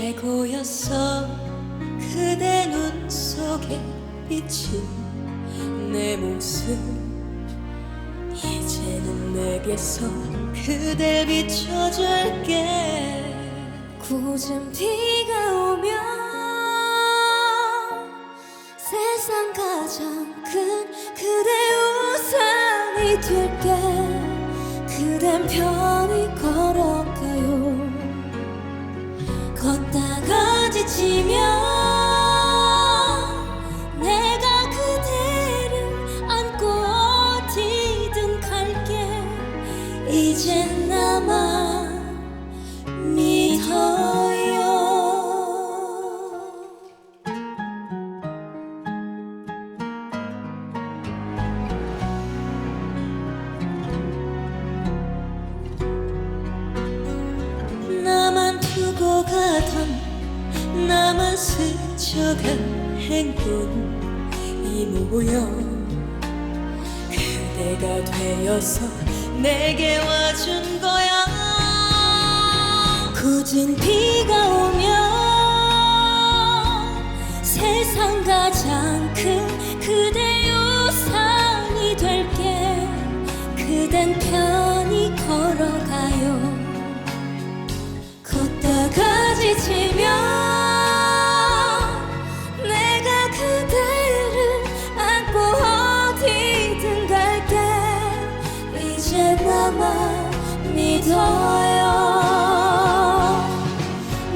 최고였어. 그대 눈 속에 비친 내 모습. 이제는 내게서 그대 비춰줄게. 굳은 비가 오면 세상 가장 큰 그대 우산이 될게. 그댄 편 지치면 내가 그대를 안고 어디든 갈게. 이젠 나만 믿어요. 나만 두고 가던 나만 스쳐간 행운 이 모여 그대가 되어서 내게 와준 거야. 굳은 비가 오면 세상 가장 큰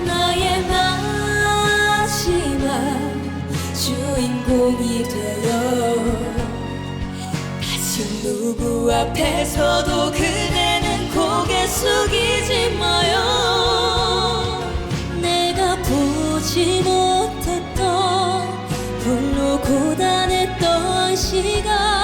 나의 마지막 주인공이 되어 다시 누구 앞에서도 그대는 고개 숙이지 마요. 내가 보지 못했던 홀로 고단했던 시간